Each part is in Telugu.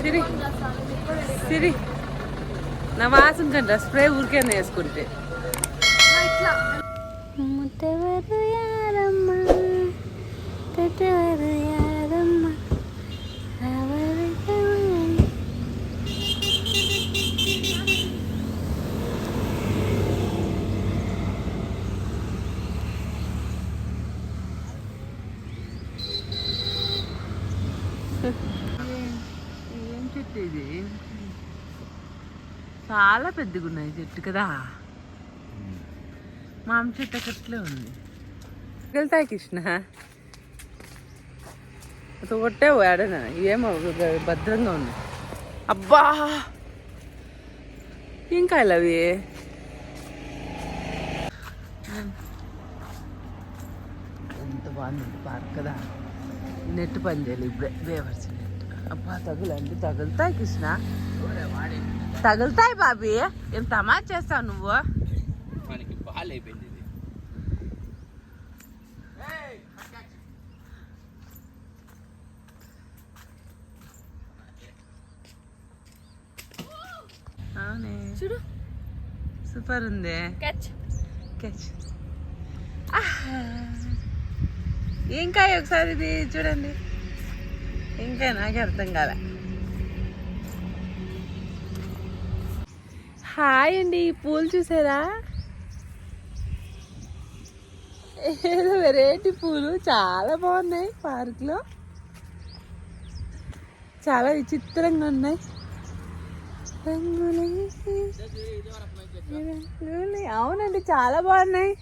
సిరి. సిరి. నా వాసన కంట స్ప్రే ఊరికే వేసుకుంటే. ముత్తవరు యారమ్మ యారమ్మ అవరు ఎవరు? ఏం చెట్టు ఇది చాలా పెద్దగా ఉన్నాయి చెట్టు కదా. మామ చెట్టు అక్కట్లే ఉంది. వెళ్తాయి కృష్ణ. అసలు కొట్టావు ఆడనా ఏమో భద్రంగా ఉంది. అబ్బా! కాయలు అవి? ఎంత బాగుంది పార్క్ కదా. నెట్ పని చేయాలి ఇప్పుడే. వేవర్స్ అబ్బా తగులండి తగులుతాయి కృష్ణ. తగులుతాయి బాబీ. ఏం తమాష చేస్తావు నువ్వు? మనకి ఇది. అవునే. చూడు. సూపర్ ఉంది. క్యాచ్ క్యాచ్ కాయ ఒకసారి ఇది చూడండి. ఇంకా నాకే అర్థం కాలే. హాయ్ అండి ఈ పూలు చూసారా? ఏదో వెరైటీ పూలు చాలా బాగున్నాయి పార్క్లో. చాలా విచిత్రంగా ఉన్నాయి. అవునండి చాలా బాగున్నాయి.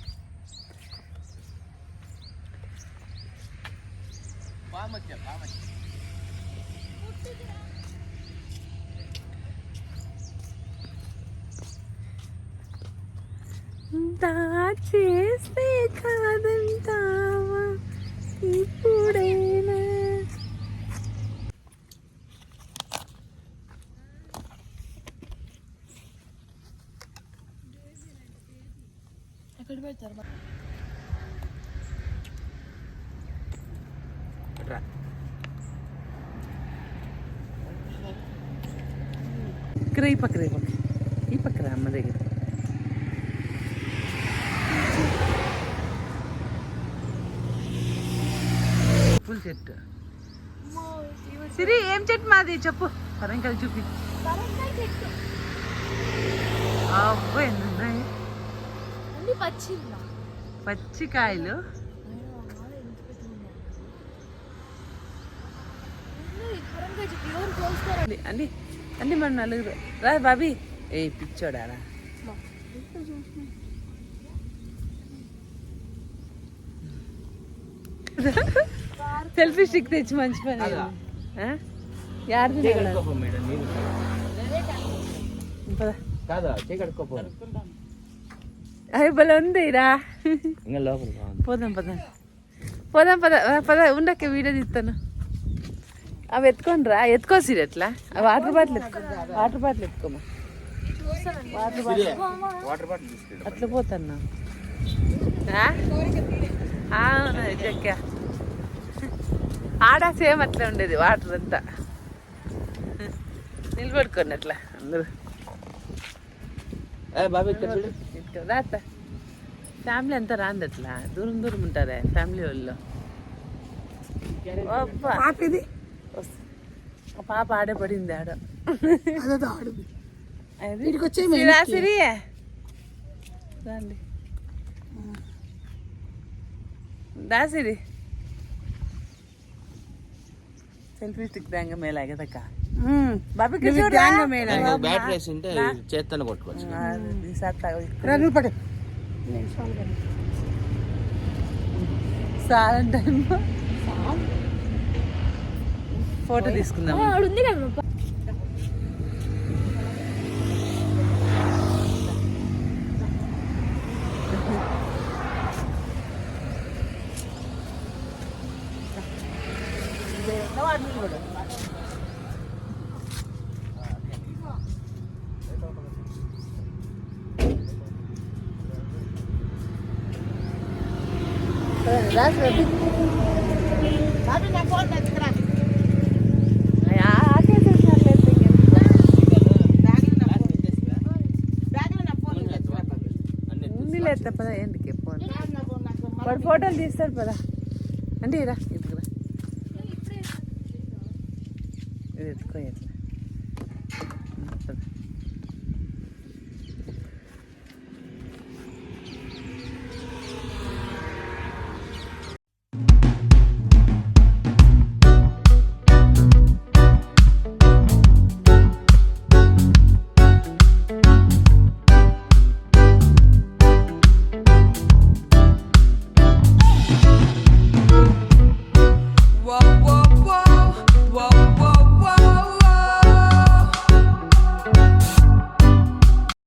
బామచ్చ బామచ్చ చేస్తే కాదంటావా? ఇప్పుడైనా? ఎక్కడ పెడతారు రా ఇక్కడ ఈ పక్కన ఈ పక్క ఈ పక్కన అమ్మ దగ్గర. పూల చెట్టు సిరి ఏం చెట్టు మాది? చెప్పు. పరంకలు చూపి. అబ్బో ఎన్ని ఉన్నాయి? అన్ని పచ్చి పచ్చి కాయలు ప్యూర్ కోసుకోరా అండి అండి అండి మన నలుగురు. రా బాబీ. ఏ పిచ్చోడారా సెల్ఫీ స్టిక్ తెచ్చి మంచి పని? యాడిది అయ్య భలే ఉంది రా. ఇంకా లోపల బాగుంది పోదాం పద. పోదాం పద పద ఉండక్క వీడియో తీస్తాను. అవి ఎత్తుకొని రా ఎత్తుకో సిరి ఎట్లా? వాటర్ బాటిల్ ఎత్తుకో. Water bottle ఎత్తుకోమా? Water bottle. Water bottle తీసుకెళ్ళి. అట్లా పోతాను అవును చెక్క ఆడ సేమ్ అట్లా ఉండేది వాటర్ అంతా. నిలబడుకోండి అట్లా అందరూ. ఫ్యామిలీ అంతా రాంది అట్లా. దూరం దూరం ఉంటారే ఫ్యామిలీ వాళ్ళు. వస్తుంది. పాప ఆడే. పడింది ఆడ సిరి. దాసిరి సెల్ఫీ స్టిక్ దాంగ మేలాగదక్క బాబీ కిషోర్ ఉంటే సార్ ఫోటో తీసుకుందాం ఆడు ఉంది కదా ఆకేసేసినట్లే ఉంది లేదు పద ఎందుకు పోను వాడు ఫోటోలు తీస్తారు పదా? అంటే ఇరా ఇది ఇది ఎత్తుకో.